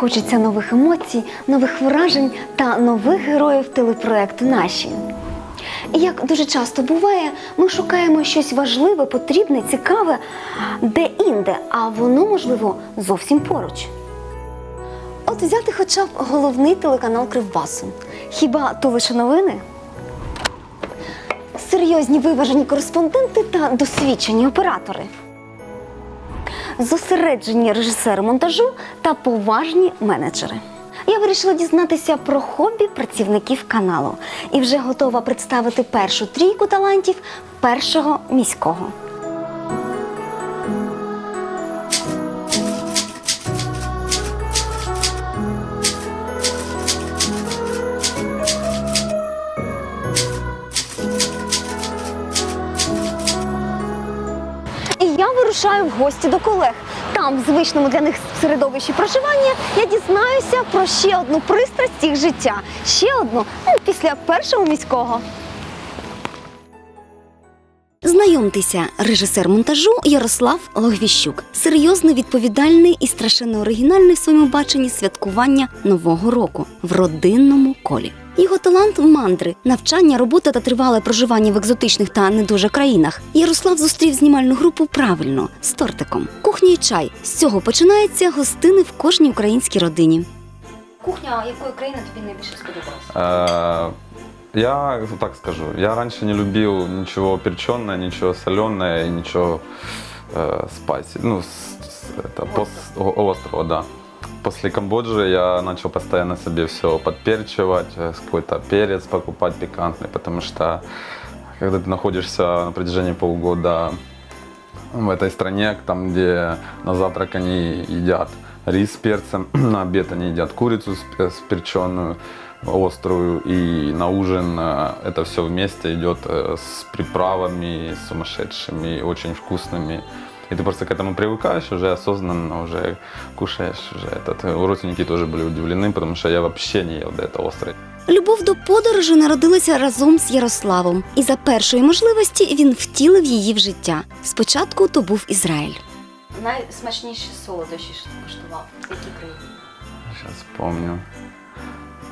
Хочеться нових емоцій, нових вражень та нових героїв телепроекту наші. Як дуже часто буває, ми шукаємо щось важливе, потрібне, цікаве де-інде, а воно, можливо, зовсім поруч. От взяти хоча б головний телеканал Кривбасу. Хіба то лише новини? Серйозні виважені кореспонденти та досвідчені оператори. Зосереджені режисери монтажу та поважні менеджери. Я вирішила дізнатися про хобі працівників каналу і вже готова представити першу трійку талантів першого міського. Вирушаю в гості до колег. Там, в звичному для них середовищі проживання, я дізнаюся про ще одну пристрасть їх життя. Ще одну ну, після першого міського. Знайомтеся, режисер монтажу Ярослав Логвіщук. Серйозний, відповідальний і страшенно оригінальний в своєму баченні святкування Нового року в родинному колі. Його талант мандри, навчання, робота та тривале проживання в екзотичних та не дуже країнах. Ярослав зустрів знімальну групу правильно з тортиком. Кухня і чай. З цього починається гостини в кожній українській родині. Кухня якої країни тобі найбільше сподобалася? Э, Я так скажу, я раньше не любил ничего перченое, ничего соленое, и ничего э, спайси, ну, с- с- это, пос, о- острого, да. После Камбоджи я начал постоянно себе все подперчивать, э, какой-то перец покупать пикантный, потому что когда ты находишься на протяжении полугода в этой стране, там, где на завтрак они едят рис с перцем, на обед они едят курицу с, с перченую, острую, и на ужин э, это все вместе идет э, с приправами сумасшедшими, очень вкусными. И ты просто к этому привыкаешь, уже осознанно уже кушаешь. Уже этот. Родственники тоже были удивлены, потому что я вообще не ел до этого острое. Любов до подорожі народилася разом з Ярославом, і за першої можливості він втілив її в життя. Спочатку то був Ізраїль. Найсмачніші солодощі, що ти куштував? В якій країні? Сейчас вспомню.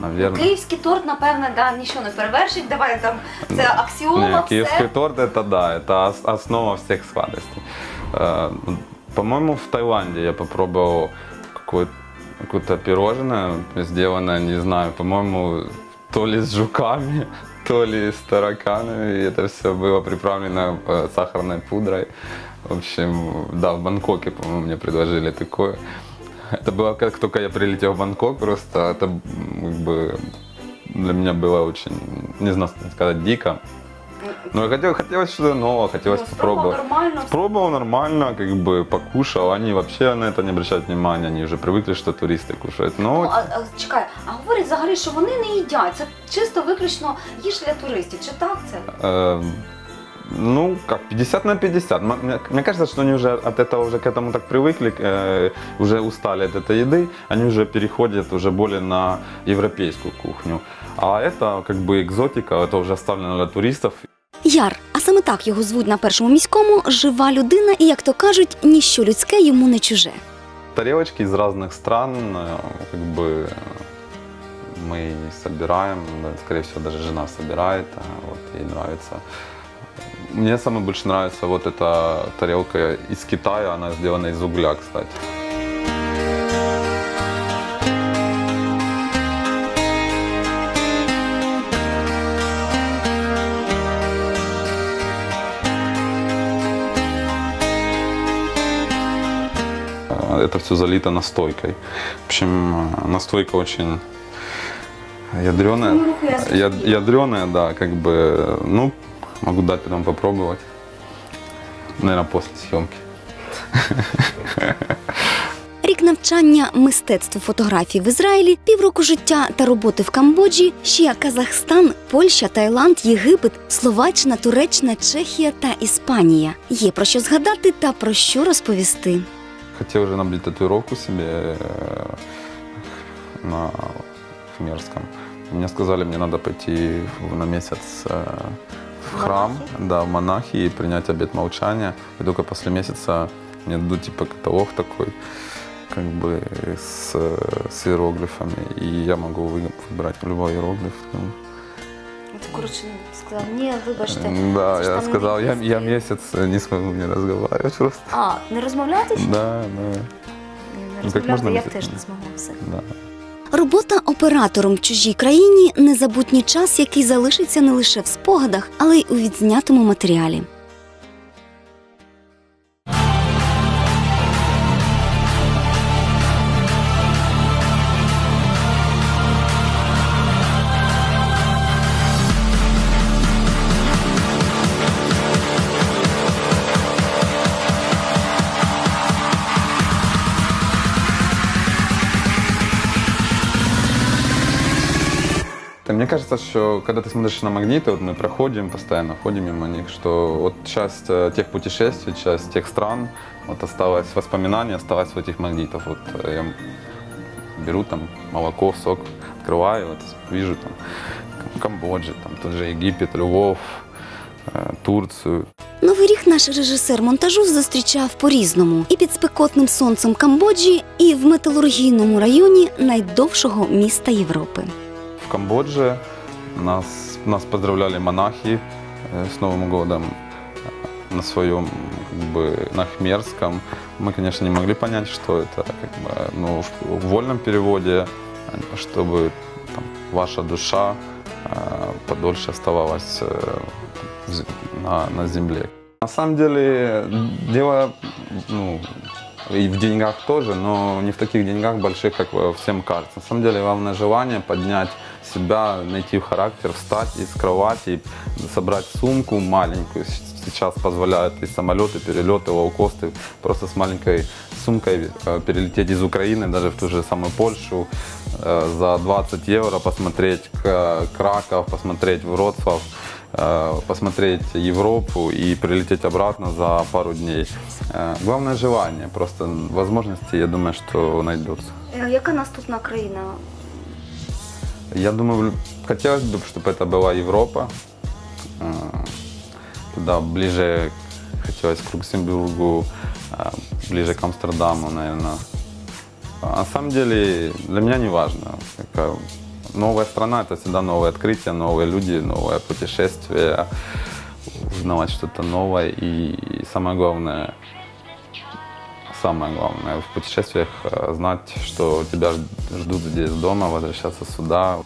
Наверное. Київський торт, напевне, да, нічого не перевершить. Давай там це аксіома, Не, киевский все. торт это да, это ос- основа всех сладостей. Э, По-моему, в Таиланде я попробовал какое- какое-то пирожное, сделанное, не знаю, по-моему, то ли с жуками, то ли с тараканами. И это все было приправлено э, сахарной пудрой. В общем, да, в Бангкоке, по-моему, мне предложили такое. Это было как только я прилетел в Бангкок, просто это как бы для меня было очень, не знаю, сказать, дико. Но я хотел, хотелось что-то новое, хотелось Ну, спробував попробовать. нормально. Пробовал нормально, как бы покушал. Они вообще на это не обращают внимания, они уже привыкли, что туристы кушают. Но Ну, а, а, чекай, а говорять взагалі, що вони не їдять. Це чисто виключно їж для туристів. Чи так це? э, ну, как, 50 на 50. М- Мне, мне кажется, что они уже от этого уже к этому так привыкли, э, уже устали от этой еды, они уже переходят уже более на европейскую кухню. А это как бы экзотика, это уже оставлено для туристов. Яр, а саме так його звуть на першому міському, жива людина, і як то кажуть, ніщо людське йому не чуже. тарелочки из разных стран, э, как бы э, мы собираем, да, скорее всего даже жена собирает, а вот ей нравится. Мне самое больше нравится вот эта тарелка из Китая, она сделана из угля, кстати. Это все залито настойкой. В общем, э, настойка очень ядреная. Ну, руку я Я, ядреная, да, как бы, ну, могу дать потом попробовать. Наверное, после съемки. Рік навчання мистецтву фотографії в Ізраїлі, півроку життя та роботи в Камбоджі, ще Казахстан, Польща, Таїланд, Єгипет, Словаччина, Туреччина, Чехія та Іспанія. Є про що згадати та про що розповісти. Хотел уже набить татуировку себе э, на Хмерском. Мне сказали, мне надо пойти на месяц э, в храм, да, в монахи и принять обет молчания. И только после месяца мне дадут типа каталог такой, как бы с, с иероглифами, и я могу вы- выбрать любой иероглиф. ну. Коротше сказав, ні, вибачте. Да, я сказал, я, я англійський». месяц не смогу не разговаривать просто. А, не розмовляти? ще? Да, да, Не Ну, розмовляти, я теж не змогла все. да. Робота оператором в чужій країні незабутній час, який залишиться не лише в спогадах, але й у відзнятому матеріалі. кажется, что когда ты смотришь на магниты, вот мы проходим постоянно, ходим мимо них, что вот часть э, тех путешествий, часть тех стран, вот осталось воспоминания, осталось в этих магнитах. Вот э, я беру там молоко, сок, открываю, вот вижу там Камбоджи, там тот же Египет, Львов, э, Турцию. Новий рік наш режисер монтажу зустрічав по-різному і під спекотним сонцем Камбоджі, і в металургійному районі найдовшого міста Європи. В Камбодже нас, нас поздравляли монахи э, с Новым годом э, на своем как бы, на хмерском. Мы, конечно, не могли понять, что это, как бы, ну, в, вольном переводе, чтобы там, ваша душа э, подольше оставалась э, на, на земле. На самом деле, дело ну, и в деньгах тоже, но не в таких деньгах больших, как всем кажется. На самом деле, главное желание поднять себя, найти характер, встать из кровати, собрать сумку маленькую. С- Сейчас позволяют и самолеты, перелеты, лоукосты. Просто с маленькой сумкой э, перелететь из Украины, даже в ту же самую Польшу, э, за 20 евро посмотреть К- Краков, посмотреть Вроцлав, э, посмотреть Европу и прилететь обратно за пару дней. Э, Главное желание, просто возможности, я думаю, что найдется. Е, Яка наступна країна? Я думаю, хотелось бы, чтобы это была Европа. Э, Туда ближе хотелось к Люксембургу, э, ближе к Амстердаму, наверное. А на самом деле для меня не важно. Новая страна – это всегда новые открытия, новые люди, новое путешествие, узнавать что-то новое. И самое главное, самое главное в путешествиях э, знать, что тебя ждут здесь дома, возвращаться сюда,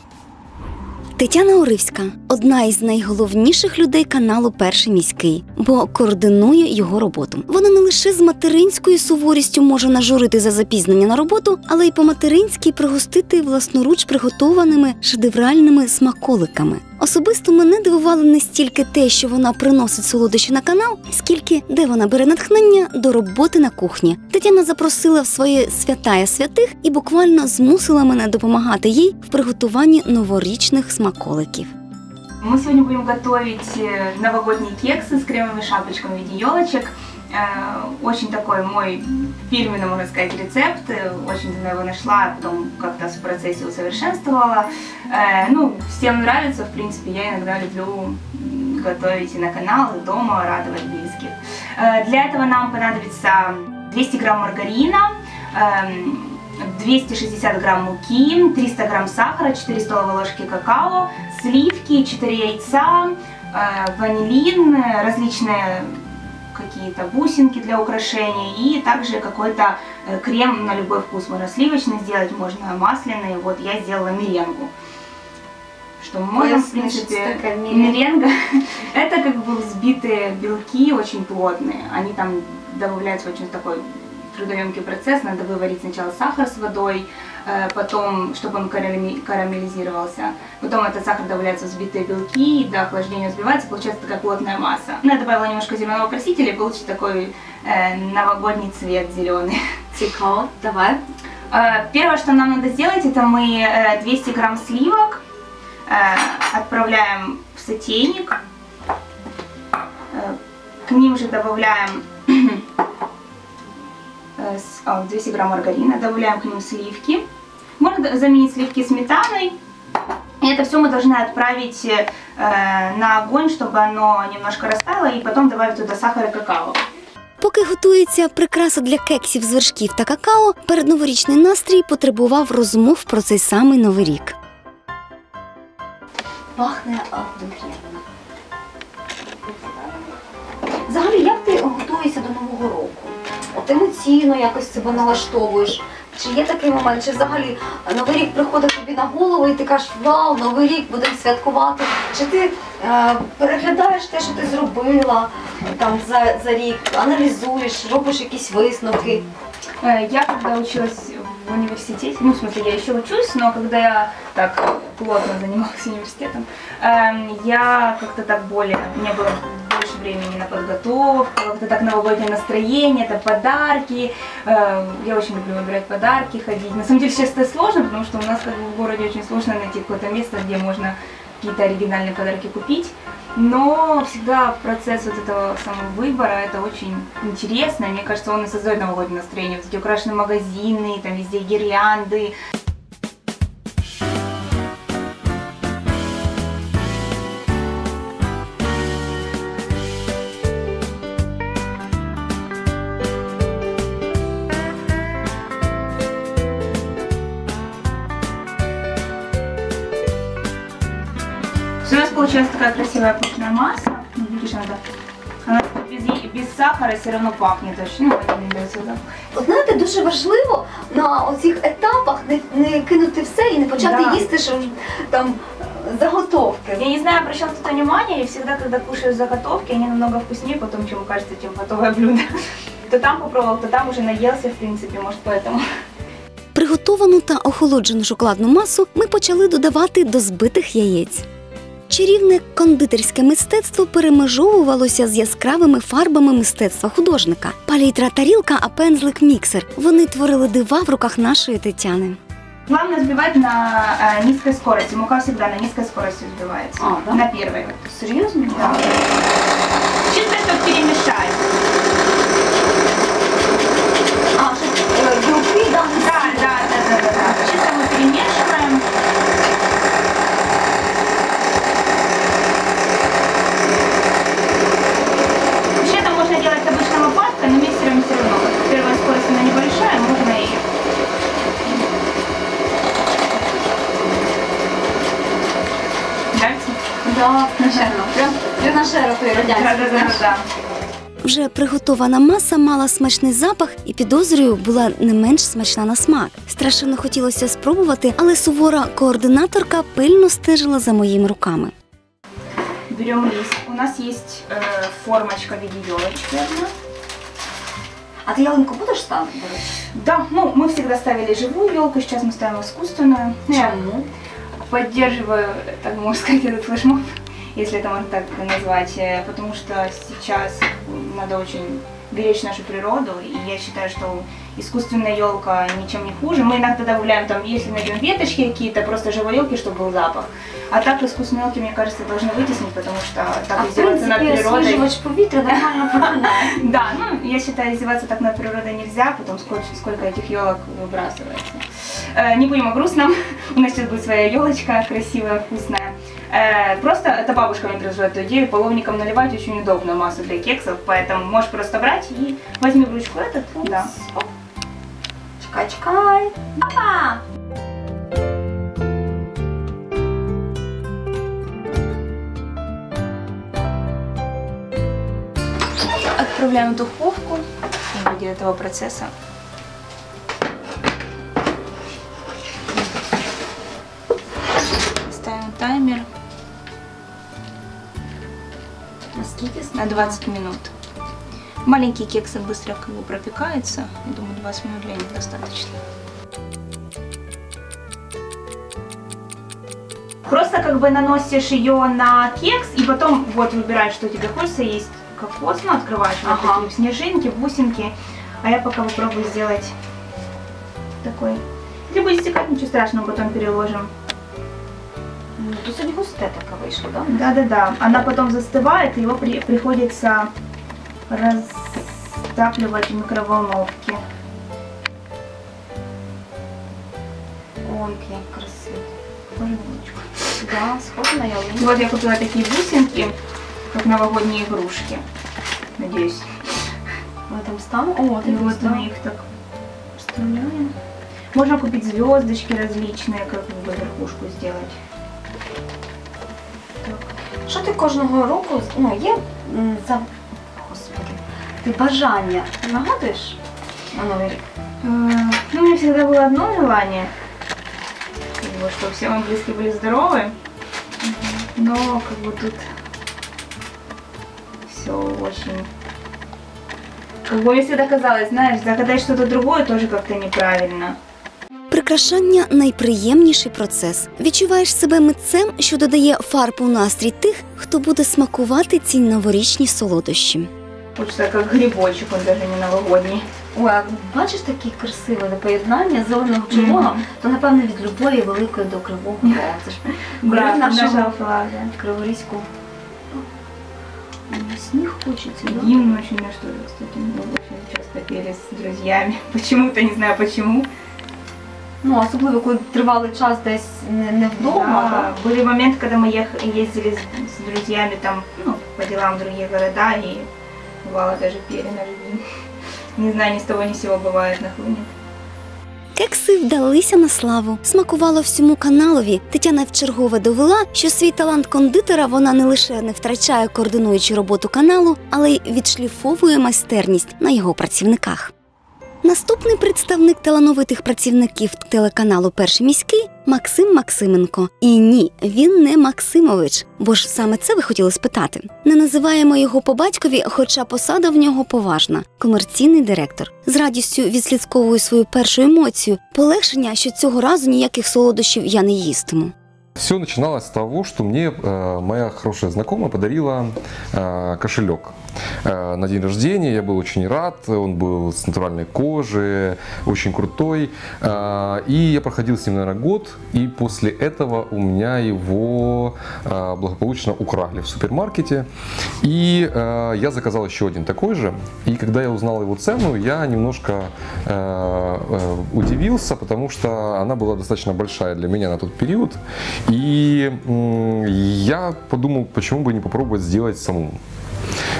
Тетяна Оривська одна із найголовніших людей каналу Перший міський, бо координує його роботу. Вона не лише з материнською суворістю може нажурити за запізнення на роботу, але й по-материнськи пригостити власноруч приготованими шедевральними смаколиками. Особисто мене дивувало не стільки те, що вона приносить солодощі на канал, скільки де вона бере натхнення до роботи на кухні. Тетяна запросила в своє святая святих і буквально змусила мене допомагати їй в приготуванні новорічних смаколиків. Мы сегодня будем готовить э, новогодние кексы с кремовыми шапочками в виде елочек. Э, Очень такой мой фирменный, можно сказать, рецепт. Очень давно его нашла, потом как-то в процессе усовершенствовала. Э, Ну, всем нравится, в принципе, я иногда люблю готовить и на канал, и дома, радовать близких. Э, Для этого нам понадобится 200 грамм маргарина, эм, 260 грамм муки, 300 грамм сахара, 4 столовые ложки какао, сливки, 4 яйца, э, ванилин, различные какие-то бусинки для украшений и также какой-то э, крем на любой вкус. Можно сливочный сделать, можно масляный. Вот я сделала меренгу. Что мы можем, в принципе, меренга? Это как бы взбитые белки, очень плотные. Они там добавляются в очень такой трудоемкий процесс. Надо выварить сначала сахар с водой, потом, чтобы он карамелизировался. Потом этот сахар добавляется в взбитые белки, и до охлаждения взбивается, получается такая плотная масса. Ну, Я добавила немножко зеленого красителя, и получится такой э, новогодний цвет зеленый. Цікаво, давай. Э, Первое, что нам надо сделать, это мы э, 200 грамм сливок э, отправляем в сотейник. Э, К ним же добавляем э, а, 200 грамм маргарина, добавляем к ним сливки. Можно д- заменить сливки сметаной. И это все мы должны отправить э, на огонь, чтобы оно немножко растаяло, и потом добавить туда сахар и какао. Поки готується прикраса для кексів з вершків та какао, передноворічний настрій потребував розмов про цей самий новий рік. Пахне конкретно. Взагалі, як ти готуєшся до Нового року? От емоційно якось себе налаштовуєш. Чи є такий момент, чи взагалі Новий рік приходить тобі на голову і ти кажеш, вау, Новий рік будемо святкувати? Чи ти е, переглядаєш те, що ти зробила там за, за рік, аналізуєш, робиш якісь висновки? Э, Я когда училась в университете, ну, в смысле, я еще учусь, но когда я так плотно занималась университетом, эм, я как-то так более, у меня было больше Времени на подготовку, как-то так новогоднее настроение, это подарки. Э, Я очень люблю выбирать подарки, ходить. На самом деле сейчас это сложно, потому что у нас как бы в городе очень сложно найти какое-то место, где можно какие-то оригинальные подарки купить. Но всегда процесс вот этого самого выбора, это очень интересно. Мне кажется, он и создает новогоднее настроение. Вот эти украшенные магазины, там везде гирлянды. У нас получилась такая красивая пышная масса. Ну, Видишь, она, она без, е- без сахара все равно пахнет очень. Ну, это не дается запах. От знаєте, дуже важливо на оцих етапах не, не кинути все і не почати Да. їсти що, там заготовки. Я не знаю, обращал кто-то внимание, и всегда, когда кушаю заготовки, они намного вкуснее потом, чем кажется, чем готовое блюдо. То там попробовал, то там уже наелся, в принципе, может, поэтому. Приготовану та охолоджену шоколадну масу ми почали додавати до збитих яєць. Чарівне кондитерське мистецтво перемежовувалося з яскравими фарбами мистецтва художника. Палітра тарілка, а пензлик міксер. Вони творили дива в руках нашої Тетяни. Главное взбивать на э, низкой скорости. Мука всегда на низкой скорости взбивается. А, да? На первой. Серйозно? Да. Чисто, чтобы перемешать. А, щоб е, білки, да, Нравится? Да, звичайно. Прям тренажера той радянський. Да, да, да, знаєш. да. Вже приготована маса мала смачний запах і підозрюю була не менш смачна на смак. Страшенно хотілося спробувати, але сувора координаторка пильно стежила за моїми руками. Берем лист. У нас есть э, формочка в виде елочки одна. А ти ялинку будеш ставити, до речі? Да, ну мы всегда ставили живую елку, сейчас мы ставим искусственную. Ну, Я Чому? поддерживаю, так можно сказать, этот флешмоб, если это можно так назвать, э, потому что сейчас надо очень беречь нашу природу, и я считаю, что искусственная елка ничем не хуже. Мы иногда добавляем там, если найдем веточки какие-то, просто живой елки, чтобы был запах. А так искусственные елки, мне кажется, должны вытеснить, потому что так А в издеваться над принципі, природой. освіжувач повітря нормально пропинає. Да, ну я считаю, издеваться так над природой нельзя, потом сколько, сколько этих елок выбрасывается. Э, не будем о грустном, у нас сейчас будет своя елочка красивая, вкусная. Э, просто это бабушка мне предложила эту идею, половником наливать очень удобно массу для кексов, поэтому можешь просто брать и возьми в ручку этот, да. Чекай. Опа! Отправляем в духовку в ходе этого процесса. Ставим таймер на 20 минут. Маленькие кексы быстро как бы пропекаются. Я думаю, 20 минут для них достаточно. Просто как бы наносишь ее на кекс и потом вот выбираешь, что тебе хочется. Есть кокос, ну открываешь вот Ага. такие снежинки, бусинки. А я пока попробую сделать такой. Если будет стекать, ничего страшного, потом переложим. Ну, досить густе таке вийшло, да? Да-да-да. Она потом застывает, и его при- приходится растапливать в микроволновке. Ой. Тоже булочку. Да, схоже на ялинку. Вот я купила такие бусинки, как новогодние игрушки. Надеюсь, Ми там ставимо. О, И ти вот просто. мы их так вставляем. Можно купить звездочки различные, как бы верхушку сделать. Що ти кожного року, ну, є м, за. Господи, ти бажання ти нагадуєш на Новий рік? Э, Ну, у меня всегда было одно желание, как бы, чтобы все мои близкие были здоровы. Но как бы тут все очень... Как бы мне всегда казалось, знаешь, загадать что-то другое тоже как-то неправильно. Прикрашання найприємніший процес. Відчуваєш себе митцем, що додає фарб у настрій тих, хто буде смакувати ці новорічні солодощі. Хочется как грибочек, он даже не новогодний. Ой, а бачиш таке красиве поєднання зеленого червоного, Мгм. то напевно від любові великої до кривого Рогу. Це ж Да, кольор нашего нашого флага. криворізького. Ой, Сніг хочеться, да? Гимн очень наш тоже, кстати, мы очень часто пели с друзьями. Почему-то, не знаю почему. Ну, особливо, коли тривалий час десь не, не вдома. Да, Были моменты, когда мы ех- ездили с, с друзьями там, ну, по делам в другие города, и бывало даже пели на гимн. Не знаю, ни с того ни с сего бывает нахлынет. Кекси вдалися на славу, смакувало всьому каналові. Тетяна вчергове довела, що свій талант кондитера вона не лише не втрачає координуючи роботу каналу, але й відшліфовує майстерність на його працівниках. Наступний представник талановитих працівників телеканалу Перший міський Максим Максименко. І ні, він не Максимович, бо ж саме це ви хотіли спитати. Не називаємо його по батькові, хоча посада в нього поважна комерційний директор. З радістю відслідковую свою першу емоцію полегшення, що цього разу ніяких солодощів я не їстиму. Все начиналось с того, что мне э, моя хорошая знакомая подарила э, кошелек э, на день рождения. Я был очень рад. Он был с натуральной кожи, очень крутой. Э, и я проходил с ним, наверное, год. И после этого у меня его э, благополучно украли в супермаркете. И э, я заказал еще один такой же. И когда я узнал его цену, я немножко э, э, удивился, потому что она была достаточно большая для меня на тот период. И я подумал, почему бы не попробовать сделать самому.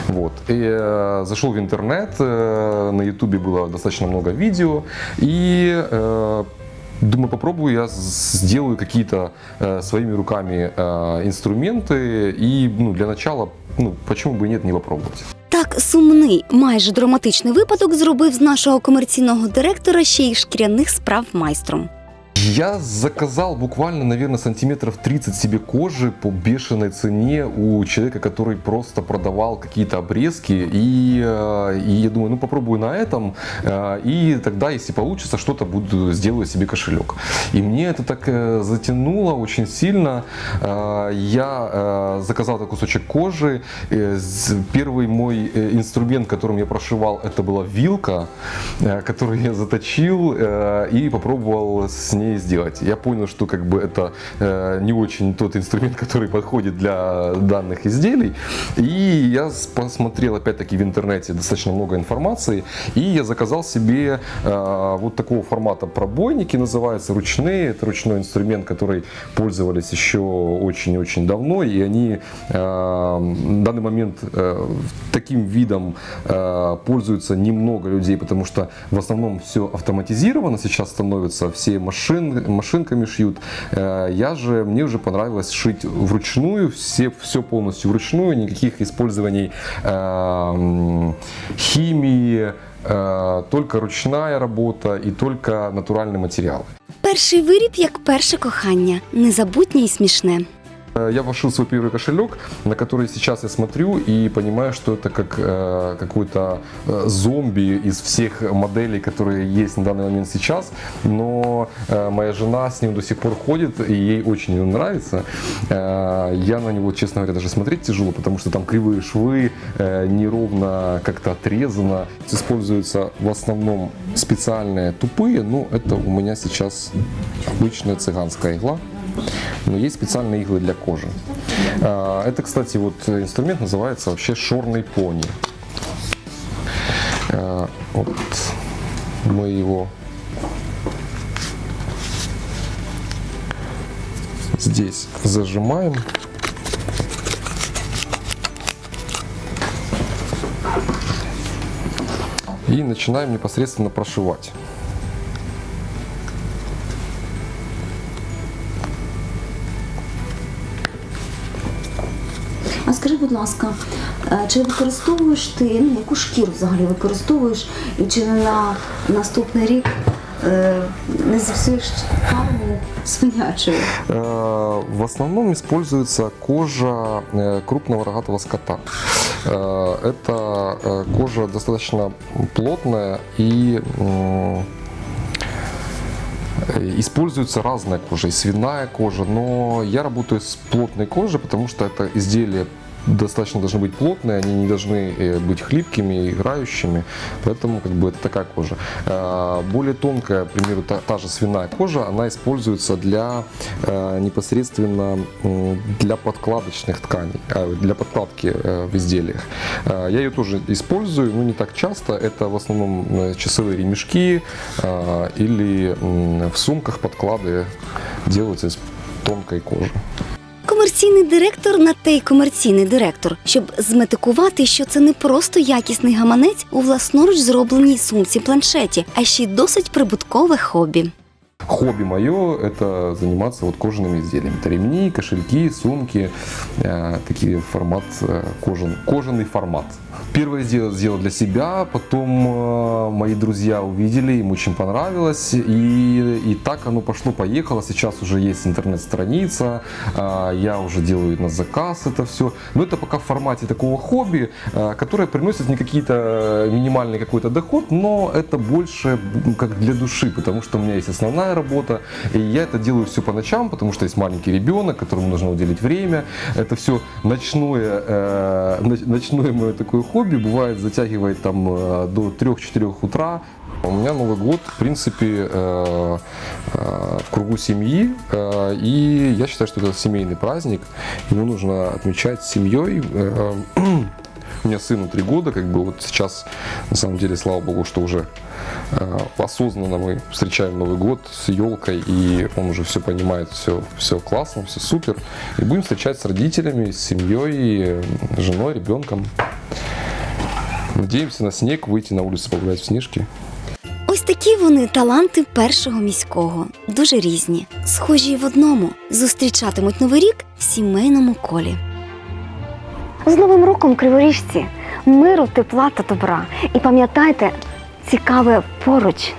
Вот. И, э, зашел в интернет, э, на ютубе было достаточно много видео, и э, думаю, попробую я сделаю какие-то э, своими руками э, инструменты, и ну, для начала, ну, почему бы нет, не попробовать. Так сумний, майже драматичний випадок зробив з нашого комерційного директора ще й шкіряних справ майстром. Я заказал буквально, наверное, сантиметров 30 себе кожи по бешеной цене у человека, который просто продавал какие-то обрезки. И, э, и я думаю, ну попробую на этом. э, И тогда, если получится, что-то буду сделаю себе кошелек. И мне это так э, затянуло очень сильно. Я заказал этот кусочек кожи. Первый мой инструмент, которым я прошивал, это была вилка, которую я заточил и попробовал с ней сделать. Я понял, что как бы это э, не очень тот инструмент, который подходит для данных изделий. И я посмотрел опять-таки в интернете достаточно много информации. И я заказал себе э, вот такого формата пробойники, называются ручные. Это ручной инструмент, который пользовались еще очень-очень давно. И они э, в данный момент э, таким видом э, пользуются немного людей, потому что в основном все автоматизировано сейчас становится, все машин, машинками шьют. Э, я же, мне уже понравилось шить вручную, все, все полностью вручную, никаких использований э, м, химии, э, только ручная работа и только натуральные материалы. Перший виріб як перше кохання, незабутнє і смішне. Э, Я вошил свой первый кошелек, на который сейчас я смотрю и понимаю, что это как э, какой-то э, зомби из всех моделей, которые есть на данный момент сейчас. Но э, моя жена с ним до сих пор ходит, и ей очень он нравится. Э, я на него, честно говоря, даже смотреть тяжело, потому что там кривые швы, э, неровно как-то отрезано. Используются в основном специальные тупые, но это у меня сейчас обычная цыганская игла но есть специальные иглы для кожи. А, Это, кстати, вот инструмент называется вообще шорный пони. А, Вот мы его здесь зажимаем. и начинаем непосредственно прошивать. А скажи, будь ласка, е, чи використовуєш ти ну, яку шкіру взагалі використовуєш, і чи на наступний рік е, не зіпсуєш фарбу свинячою? Э, В основном используется кожа э, крупного рогатого скота. Э, Это э, кожа достаточно плотная и м, э, Используется разная кожа, и свиная кожа, но я работаю с плотной кожей, потому что это изделие достаточно должны быть плотные, они не должны э, быть хлипкими, играющими, поэтому как бы это такая кожа. Э, Более тонкая, к примеру, та, та же свиная кожа, она используется для э, непосредственно для подкладочных тканей, для подкладки в изделиях. Я ее тоже использую, но не так часто. Это в основном часовые ремешки или в сумках подклады делаются из тонкой кожи. Комерційний директор на те й комерційний директор, щоб зметикувати, що це не просто якісний гаманець у власноруч зробленій сумці планшеті, а ще й досить прибуткове хобі. Хобби мое – это заниматься вот кожаными изделиями. Это ремни, кошельки, сумки, э, такие формат, э, кожан, кожаный формат. Первое сделал, сделал для себя, потом э, мои друзья увидели, им очень понравилось, и, и так оно пошло-поехало. Сейчас уже есть интернет-страница, э, я уже делаю на заказ это все. Но это пока в формате такого хобби, э, которое приносит не какие-то минимальный какой-то доход, но это больше как для души, потому что у меня есть основная работа, и я это делаю все по ночам, потому что есть маленький ребенок, которому нужно уделить время. Это все ночное, э, ноч- ночное мое такое хобби, бывает затягивает там э, до 3-4 утра. У меня Новый год, в принципе, э, э, в кругу семьи, и я считаю, что это семейный праздник, его нужно отмечать с семьей. У меня сыну три года, как бы вот сейчас, на самом деле, слава богу, что уже э, осознанно мы встречаем Новый год с елкой, и он уже все понимает, все, все классно, все супер. И будем встречать с родителями, с семьей, женой, ребенком. Надеемся на сніг, вийти на вулицю, погуляти в сніжки. Ось такі вони таланти першого міського, дуже різні, схожі в одному зустрічатимуть новий рік в сімейному колі. З новим роком криворіжці, миру, тепла та добра. І пам'ятайте, цікаве поруч